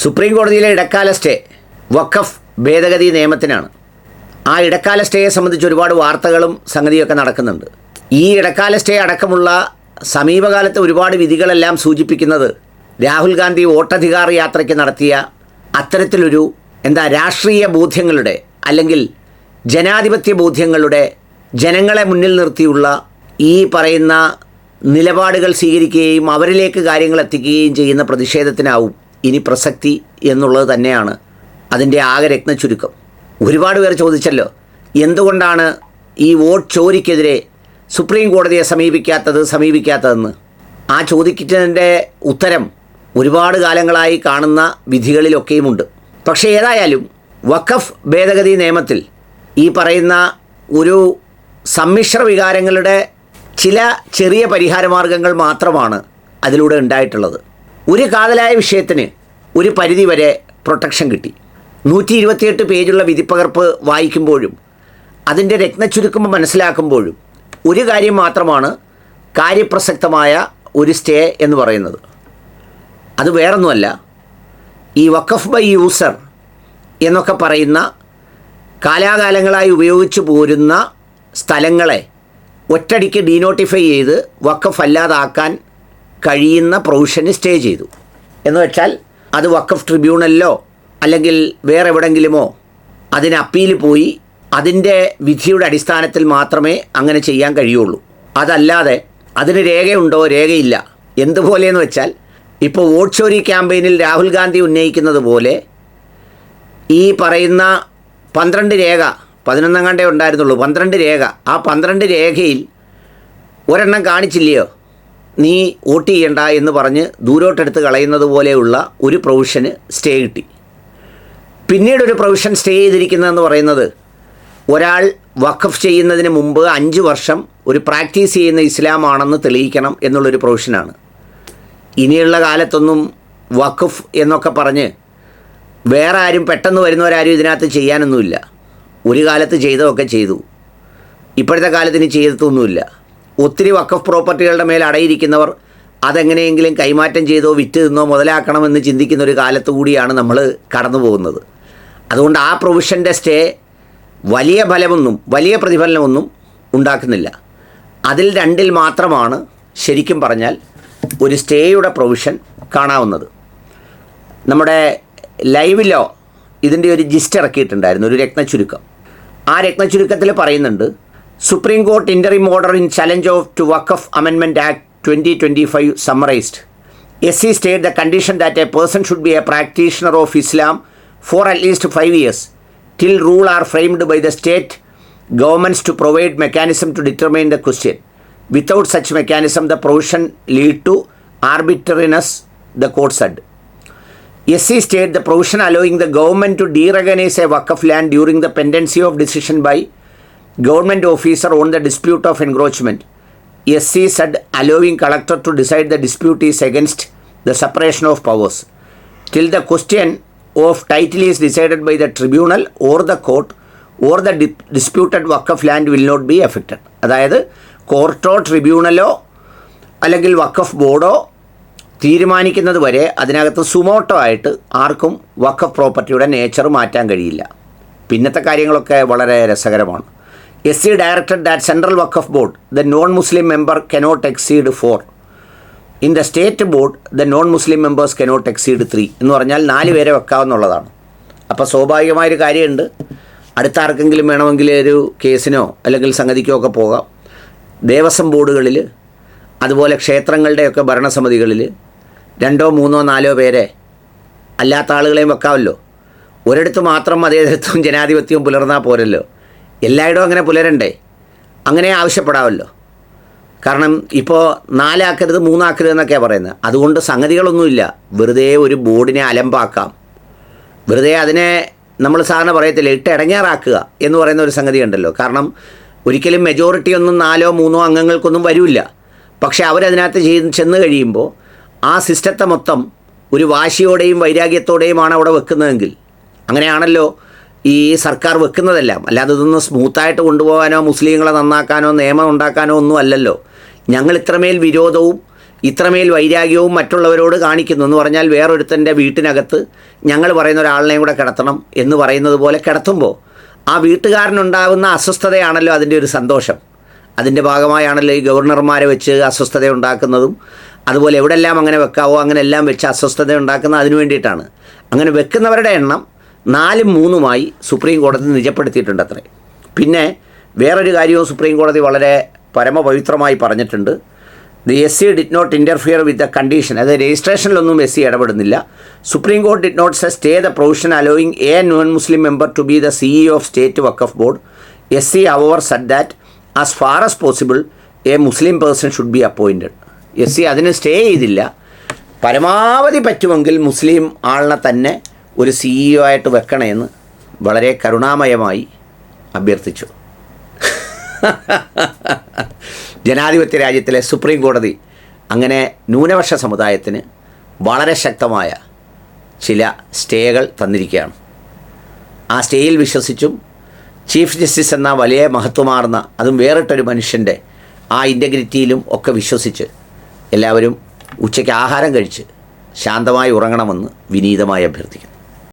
Supreme കോടതിയിലെ ഇടക്കാല stay വഖഫ് ഭേദഗതി നിയമത്തിനാണ്. ആ ഇടക്കാല സ്റ്റേയെ സംബന്ധിച്ച് ഒരുപാട് വാർത്തകളും സംഗതിയൊക്കെ നടക്കുന്നുണ്ട്. ഈ ഇടക്കാല സ്റ്റേ അടക്കമുള്ള സമീപകാലത്തെ ഒരുപാട് വിധികളെല്ലാം സൂചിപ്പിക്കുന്നത് രാഹുൽ ഗാന്ധി വോട്ടധികാർ യാത്രയ്ക്ക് നടത്തിയ അത്തരത്തിലൊരു എന്താ രാഷ്ട്രീയ ബോധ്യങ്ങളുടെ അല്ലെങ്കിൽ ജനാധിപത്യ ബോധ്യങ്ങളുടെ ജനങ്ങളെ മുന്നിൽ നിർത്തിയുള്ള ഈ പറയുന്ന നിലപാടുകൾ സ്വീകരിക്കുകയും അവരിലേക്ക് കാര്യങ്ങൾ എത്തിക്കുകയും ചെയ്യുന്ന പ്രതിഷേധത്തിനാവും ഇനി പ്രസക്തി എന്നുള്ളത് തന്നെയാണ്. അതിന്റെ ആകെ രത്ന ചുരുക്കം. ഒരുപാട് പേർ ചോദിച്ചല്ലോ എന്തുകൊണ്ടാണ് ഈ വോട്ട് ചോരിക്കെതിരെ സുപ്രീം കോടതിയെ സമീപിക്കാത്തത് സമീപിക്കാത്തതെന്ന്? ആ ചോദിക്കുന്നതിന്റെ ഉത്തരം ഒരുപാട് കാലങ്ങളായി കാണുന്ന വിധികളിലൊക്കെയുമുണ്ട്. പക്ഷേ ഏതായാലും വഖഫ് ഭേദഗതി നിയമത്തിൽ ഈ പറയുന്ന ഒരു സമ്മിശ്ര വികാരങ്ങളുടെ ചില ചെറിയ പരിഹാരമാർഗങ്ങൾ മാത്രമാണ് അതിലൂടെ ഉണ്ടായിട്ടുള്ളത്. ഒരു കാതലായ വിഷയത്തിന് ഒരു പരിധി വരെ പ്രൊട്ടക്ഷൻ കിട്ടി. നൂറ്റി ഇരുപത്തിയെട്ട് പേജുള്ള വിധിപ്പകർപ്പ് വായിക്കുമ്പോഴും അതിന്റെ രത്നച്ചുരുക്കം മനസ്സിലാക്കുമ്പോഴും ഒരു കാര്യം മാത്രമാണ് കാര്യപ്രസക്തമായ ഒരു സ്റ്റേ എന്ന് പറയുന്നത്. അത് വേറൊന്നുമല്ല. ഈ വക്കഫ് ബൈ യൂസർ എന്നൊക്കെ പറയുന്ന കാലാകാലങ്ങളായി ഉപയോഗിച്ചു പോരുന്ന സ്ഥലങ്ങളെ ഒറ്റടിക്ക് ഡീനോട്ടിഫൈ ചെയ്ത് വക്കഫ് അല്ലാതാക്കാൻ കഴിയുന്ന പ്രൊവിഷന് സ്റ്റേ ചെയ്തു. എന്ന് വെച്ചാൽ അത് വക്കഫ് ട്രിബ്യൂണലിലോ അല്ലെങ്കിൽ വേറെ എവിടെങ്കിലുമോ അതിന് അപ്പീൽ പോയി അതിന്റെ വിധിയുടെ അടിസ്ഥാനത്തിൽ മാത്രമേ അങ്ങനെ ചെയ്യാൻ കഴിയുള്ളൂ. അതല്ലാതെ അതിന് രേഖയുണ്ടോ രേഖയില്ല. എന്തുപോലെയെന്ന് വെച്ചാൽ ഇപ്പോൾ വോട്ട് ചോരി ക്യാമ്പയിനിൽ രാഹുൽ ഗാന്ധി ഉന്നയിക്കുന്നത് പോലെ ഈ പറയുന്ന പന്ത്രണ്ട് രേഖ പതിനൊന്നാം കണ്ടേ ഉണ്ടായിരുന്നുള്ളൂ പന്ത്രണ്ട് രേഖ ആ പന്ത്രണ്ട് രേഖയിൽ ഒരെണ്ണം കാണിച്ചില്ലയോ? നീ വോട്ട് ചെയ്യണ്ട എന്ന് പറഞ്ഞ് ദൂരോട്ടെടുത്ത് കളയുന്നത് പോലെയുള്ള ഒരു പ്രൊവിഷന് സ്റ്റേ കിട്ടി. പിന്നീട് ഒരു പ്രൊവിഷൻ സ്റ്റേ ചെയ്തിരിക്കുന്നതെന്ന് പറയുന്നത് ഒരാൾ വഖഫ് ചെയ്യുന്നതിന് മുമ്പ് അഞ്ച് വർഷം ഒരു പ്രാക്ടീസ് ചെയ്യുന്ന ഇസ്ലാമാണെന്ന് തെളിയിക്കണം എന്നുള്ളൊരു പ്രൊവിഷനാണ്. ഇനിയുള്ള കാലത്തൊന്നും വഖഫ് എന്നൊക്കെ പറഞ്ഞ് വേറെ ആരും പെട്ടെന്ന് വരുന്നവരാരും ഇതിനകത്ത് ചെയ്യാനൊന്നുമില്ല. ഒരു കാലത്ത് ചെയ്തതൊക്കെ ചെയ്തു. ഇപ്പോഴത്തെ കാലത്തിന് ചെയ്തിട്ടൊന്നുമില്ല. ഒത്തിരി വക്കഫ് പ്രോപ്പർട്ടികളുടെ മേൽ അടയിരിക്കുന്നവർ അതെങ്ങനെയെങ്കിലും കൈമാറ്റം ചെയ്തോ വിറ്റ് നിന്നോ മുതലാക്കണമെന്ന് ചിന്തിക്കുന്ന ഒരു കാലത്ത് കൂടിയാണ് നമ്മൾ കടന്നു പോകുന്നത്. അതുകൊണ്ട് ആ പ്രൊവിഷന്റെ സ്റ്റേ വലിയ ഫലമൊന്നും വലിയ പ്രതിഫലനമൊന്നും ഉണ്ടാക്കുന്നില്ല. അതിൽ രണ്ടിൽ മാത്രമാണ് ശരിക്കും പറഞ്ഞാൽ ഒരു സ്റ്റേയുടെ പ്രൊവിഷൻ കാണാവുന്നത്. നമ്മുടെ ലൈവിലോ ഇതിന്റെ ഒരു ജിസ്റ്റ് ഇറക്കിയിട്ടുണ്ടായിരുന്നു ഒരു രത്നചുരുക്കം ആ രത്നചുരുക്കത്തിൽ പറയുന്നുണ്ട് Supreme Court interim order in challenge of to Wakaf Amendment Act 2025 summarized. SC stated the condition that a person should be a practitioner of Islam for at least five years till rule are framed by the state governments to provide mechanism to determine the question. Without such mechanism, the provision lead to arbitrariness, the court said. SC stated the provision allowing the government to derecognize a work land during the pendency of decision by government officer on the dispute of encroachment. SC said allowing collector to decide the dispute is against the separation of powers. Till the question of title is decided by the tribunal or the court or the di- disputed Waqf land will not be affected. അതായത് കോർട്ടോ ട്രിബ്യൂണലോ അല്ലെങ്കിൽ വഖഫ് ബോർഡോ തീരുമാനിക്കുന്നത് വരെ അതിനകത്ത് suo motu ആയിട്ട് ആർക്കും വഖഫ് പ്രോപ്പർട്ടിയുടെ നേച്ചർ മാറ്റാൻ കഴിയില്ല പിന്നത്തെ കാര്യങ്ങളൊക്കെ വളരെ രസകരമാണ് S C directed that central Waqf board the non Muslim member cannot exceed four. In the state board the non Muslim members cannot exceed three എന്ന് പറഞ്ഞാൽ നാല് പേരെ വെക്കാവുന്നുള്ളതാണ്. അപ്പോൾ സ്വാഭാവികമായൊരു കാര്യമുണ്ട്. അടുത്ത ആർക്കെങ്കിലും വേണമെങ്കിൽ ഒരു കേസിനോ അല്ലെങ്കിൽ സംഗതിക്കോ ഒക്കെ പോകാം. ദേവസ്വം ബോർഡുകളിൽ അതുപോലെ ക്ഷേത്രങ്ങളുടെയൊക്കെ ഭരണസമിതികളിൽ രണ്ടോ മൂന്നോ നാലോ പേരെ അല്ലാത്ത ആളുകളെയും വെക്കാമല്ലോ. ഒരിടത്ത് മാത്രം മതേതരത്വവും ജനാധിപത്യവും പുലർന്നാൽ പോരല്ലോ. എല്ലായിടവും അങ്ങനെ പുലരണ്ടേ? അങ്ങനെ ആവശ്യപ്പെടാമല്ലോ കാരണം ഇപ്പോൾ നാലാക്കരുത് മൂന്നാക്കരുത് എന്നൊക്കെയാണ് പറയുന്നത്. അതുകൊണ്ട് സംഗതികളൊന്നുമില്ല. വെറുതെ ഒരു ബോർഡിനെ അലമ്പാക്കാം. വെറുതെ അതിനെ നമ്മൾ സാധാരണ പറയത്തില്ല ഇട്ട് ഇടങ്ങേറാക്കുക എന്ന് പറയുന്ന ഒരു സംഗതി ഉണ്ടല്ലോ കാരണം ഒരിക്കലും മെജോറിറ്റി ഒന്നും നാലോ മൂന്നോ അംഗങ്ങൾക്കൊന്നും വരില്ല. പക്ഷെ അവരതിനകത്ത് ചെയ്ത് ചെന്ന് കഴിയുമ്പോൾ ആ സിസ്റ്റത്തെ മൊത്തം ഒരു വാശിയോടെയും വൈരാഗ്യത്തോടെയുമാണ് അവിടെ വെക്കുന്നതെങ്കിൽ. അങ്ങനെയാണല്ലോ ഈ സർക്കാർ വെക്കുന്നതെല്ലാം. അല്ലാതെ ഇതൊന്നും സ്മൂത്തായിട്ട് കൊണ്ടുപോകാനോ മുസ്ലിങ്ങളെ നന്നാക്കാനോ നിയമം ഉണ്ടാക്കാനോ ഒന്നും അല്ലല്ലോ. ഞങ്ങൾ ഇത്രമേൽ വിരോധവും ഇത്രമേൽ വൈരാഗ്യവും മറ്റുള്ളവരോട് കാണിക്കുന്നു. എന്ന് പറഞ്ഞാൽ വേറൊരുത്തന്റെ വീട്ടിനകത്ത് ഞങ്ങൾ പറയുന്ന ഒരാളിനെയും കൂടെ കിടത്തണം എന്ന് പറയുന്നത് പോലെ കിടത്തുമ്പോൾ ആ വീട്ടുകാരനുണ്ടാകുന്ന അസ്വസ്ഥതയാണല്ലോ അതിന്റെ ഒരു സന്തോഷം. അതിന്റെ ഭാഗമായാണല്ലോ ഈ ഗവർണർമാരെ വെച്ച് അസ്വസ്ഥത ഉണ്ടാക്കുന്നതും അതുപോലെ എവിടെല്ലാം അങ്ങനെ വെക്കാവോ അങ്ങനെ എല്ലാം വെച്ച് അസ്വസ്ഥത ഉണ്ടാക്കുന്ന അതിനു വേണ്ടിയിട്ടാണ്. അങ്ങനെ വെക്കുന്നവരുടെ എണ്ണം നാലും മൂന്നുമായി സുപ്രീം കോടതി നിജപ്പെടുത്തിയിട്ടുണ്ട് അത്രേ പിന്നെ വേറൊരു കാര്യവും സുപ്രീം കോടതി വളരെ പരമപവിത്രമായി പറഞ്ഞിട്ടുണ്ട്. The S C did not interfere with the condition. അതായത് രജിസ്ട്രേഷനിലൊന്നും S C ഇടപെടുന്നില്ല. Supreme Court did not stay the provision allowing a non Muslim member to be the CEO of state Waqf board. S C our set that as far as possible a Muslim person should be appointed S C അതിന് stay ചെയ്തില്ല. പരമാവധി പറ്റുമെങ്കിൽ മുസ്ലിം ആളിനെ തന്നെ ഒരു CEO ആയിട്ട് വെക്കണമെന്ന് വളരെ കരുണാമയമായി അഭ്യർത്ഥിച്ചു. ജനാധിപത്യ രാജ്യത്തിലെ സുപ്രീം കോടതി അങ്ങനെ ന്യൂനപക്ഷ സമുദായത്തിന് വളരെ ശക്തമായ ചില സ്റ്റേകൾ തന്നിരിക്കുകയാണ്. ആ സ്റ്റേയിൽ വിശ്വസിച്ചും ചീഫ് ജസ്റ്റിസ് എന്ന വലിയ മഹത്വമാർന്ന അതും വേറിട്ടൊരു മനുഷ്യന്റെ ആ ഇന്റഗ്രിറ്റിയിലും ഒക്കെ വിശ്വസിച്ച് എല്ലാവരും ഉച്ചയ്ക്ക് ആഹാരം കഴിച്ച് ശാന്തമായി ഉറങ്ങണമെന്ന് വിനീതമായി അഭ്യർത്ഥിക്കുന്നു.